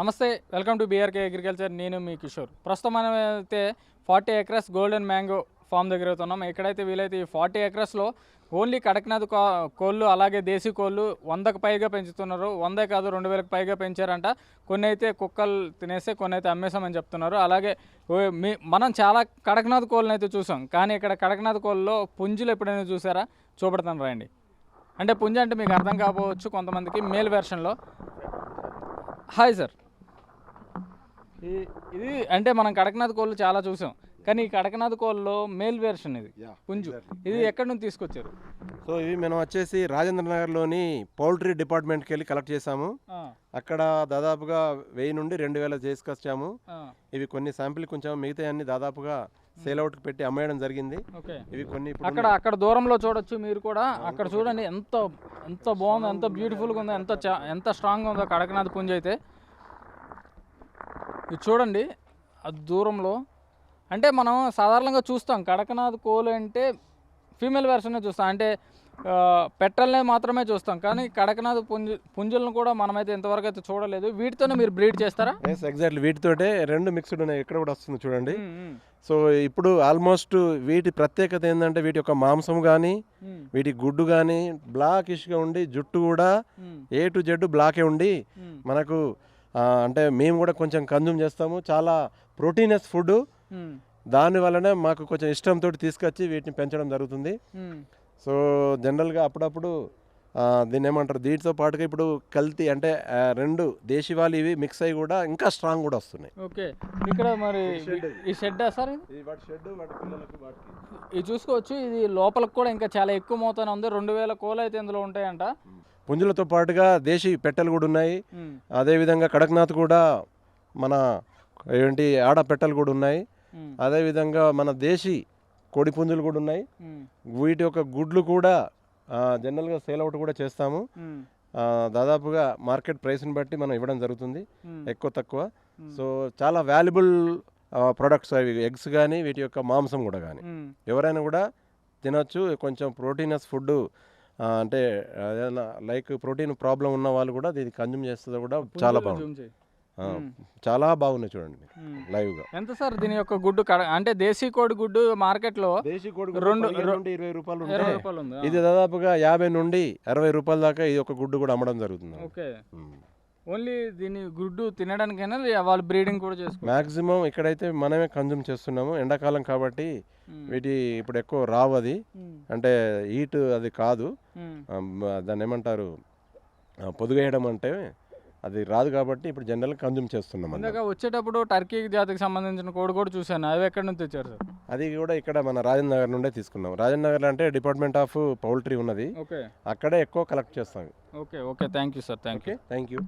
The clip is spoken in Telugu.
నమస్తే వెల్కమ్ టు బీఆర్కే అగ్రికల్చర్ నేను మీ కిషోర్. ప్రస్తుతం మనం అయితే forty acres golden mango farm దగ్గర అవుతున్నాం. ఎక్కడైతే వీలైతే ఈ ఫార్టీ ఎకరస్లో ఓన్లీ కడక్నాథ్ కో- కోళ్ళు అలాగే దేశీ కోళ్ళు వందకు పైగా పెంచుతున్నారు. వందే కాదు రెండు వేలకు పైగా పెంచారంట. కొన్ని అయితే కుక్కలు తినేస్తే కొన్ని అయితే అమ్మేసామని చెప్తున్నారు. అలాగే మీ మనం చాలా కడక్నాథ్ కోళ్ళని అయితే చూసాం. కానీ ఇక్కడ కడక్నాథ్ కోళ్ళలో పుంజులు ఎప్పుడైనా చూసారా? చూపెడతాను రండి. అంటే పుంజ అంటే మీకు అర్థం కాకపోవచ్చు కొంతమందికి మేల్ వెర్షన్లో హాయ్ సార్ ఇది అంటే మనం కడకనాథ్ కోళ్ళు చాలా చూసాం. కానీ ఈ కడకనాథ్ కోళ్ళలో మేల్ వెర్షన్ ఇది. పుంజు. exactly. ఇది ఎక్కడి నుంచి తీసుకొచ్చారు? సో ఇవి మనం వచ్చేసి రాజేంద్ర నగర్లోని పౌల్ట్రీ డిపార్ట్మెంట్కి వెళ్ళి కలెక్ట్ చేసాము అక్కడ దాదాపుగా వెయ్యి నుండి రెండు వేల చేసుకొచ్చాము ఇవి కొన్ని శాంపిల్ కొంచెం మిగతా అన్ని దాదాపుగా సేల్ అవుట్కి పెట్టి అమ్మేయడం జరిగింది. ఇవి కొన్ని అక్కడ అక్కడ దూరంలో చూడొచ్చు మీరు కూడా. అక్కడ చూడండి ఎంత ఎంత బాగుందో ఎంత బ్యూటిఫుల్గా ఉందో ఎంత ఎంత స్ట్రాంగ్గా ఉందో కడకనాథ్ పుంజు అయితే ఇది చూడండి అది దూరంలో. అంటే మనం సాధారణంగా చూస్తాం కడకనాథ్ కోలు అంటే ఫీమేల్ వెర్షనే చూస్తాం. అంటే ఆ, పెట్టల్నే మాత్రమే చూస్తాం. కానీ కడకనాథ్ పుంజు పుంజులను కూడా మనమైతే ఇంతవరకు అయితే చూడలేదు. వీటితోనే మీరు బ్రీడ్ చేస్తారా? ఎస్ ఎగ్జాక్ట్లీ వీటితోటే రెండు మిక్స్డ్ ఉన్నాయి. ఇక్కడ కూడా వస్తుంది చూడండి. సో ఇప్పుడు ఆల్మోస్ట్ వీటి ప్రత్యేకత ఏంటంటే వీటి యొక్క మాంసం కానీ వీటి గుడ్డు కానీ బ్లాకిష్గా ఉండి జుట్టు కూడా ఏ టు జెడ్ బ్లాకే ఉండి మనకు ఆ, అంటే మేము కూడా కొంచెం కన్జ్యూమ్ చేస్తాము. చాలా ప్రోటీనస్ ఫుడ్ ఉమ్, దాని వల్లనే మాకు కొంచెం ఇష్టంతో తీసుకొచ్చి వీటిని పెంచడం జరుగుతుంది. ఉమ్. సో జనరల్గా అప్పుడప్పుడు దీన్ని ఏమంటారు? దీంతో పాటుగా ఇప్పుడు కల్తీ అంటే రెండు దేశీవాళి ఇవి మిక్స్ అయ్యి కూడా ఇంకా స్ట్రాంగ్ కూడా వస్తున్నాయి. ఓకే. ఇక్కడ మరి ఈ షెడ్ సార్ ఇది? చూసుకోవచ్చు. ఇది లోపలికి కూడా ఇంకా చాలా ఎక్కువ మోతాను ఉంది. రెండు వేల కోలు అయితే ఇందులో ఉంటాయంట. పుంజులతో పాటుగా దేశీ పెట్టెలు కూడా ఉన్నాయి. అదేవిధంగా కడక్నాథ్ కూడా మన ఏంటి ఆడ పెట్టెలు కూడా ఉన్నాయి. అదేవిధంగా మన దేశీ కోడి పుంజులు కూడా ఉన్నాయి. వీటి యొక్క గుడ్లు కూడా జనరల్గా సేల్ అవుట్ కూడా చేస్తాము. దాదాపుగా మార్కెట్ ప్రైస్ని బట్టి మనం ఇవ్వడం జరుగుతుంది. ఎక్కువ తక్కువ. సో చాలా వాల్యుబుల్ ప్రొడక్ట్స్ అవి ఎగ్స్ కానీ వీటి యొక్క మాంసం కూడా కానీ ఎవరైనా కూడా తినొచ్చు. కొంచెం ప్రోటీనస్ ఫుడ్ అంటే ఏదైనా లైక్ ప్రోటీన్ ప్రాబ్లం ఉన్న వాళ్ళు కూడా దీన్ని కన్జ్యూమ్ చేస్తే కూడా చాలా బాగుంది. చాలా బాగున్నాయి చూడండి ఉమ్. లైవ్గా. ఎంత సార్ దీని యొక్క గుడ్డు అంటే దేశీ కోడి గుడ్డు మార్కెట్లో దేశీ కోడి రెండు- రెండు ఇరవై రూపాయలు ఇది దాదాపుగా యాభై నుండి అరవై రూపాయల దాకా ఇది ఒక గుడ్డు కూడా అమ్మడం జరుగుతుంది. ఓకే. ఓన్లీ దీని గుడ్డు తినడానికైనా వాళ్ళు బ్రీడింగ్ కూడా చేసుకో మ్యాక్సిమం ఇక్కడైతే మనమే కన్జ్యూమ్ చేస్తున్నాము. ఎండాకాలం కాబట్టి వీటి ఇప్పుడు ఎక్కువ రావు అది. అంటే హీట్ అది కాదు. దాన్ని ఏమంటారు? పొదుగేయడం అంటే అది రాదు కాబట్టి ఇప్పుడు జనరల్ కన్జ్యూమ్ చేస్తున్నాం. ఇందాక వచ్చేటప్పుడు టర్కీ జాతికి సంబంధించిన కోడి కూడా చూశాను. అవి ఎక్కడి నుంచి తెచ్చారు? సార్ అది కూడా ఇక్కడ మన రాజేంద్ర నగర్ నుండే తీసుకున్నాం. రాజేంద్ర నగర్ అంటే డిపార్ట్మెంట్ ఆఫ్ పౌల్ట్రీ ఉన్నది. ఓకే. అక్కడే ఎక్కువ కలెక్ట్ చేస్తాం. Okay okay. Thank you sir thank you. Okay thank you.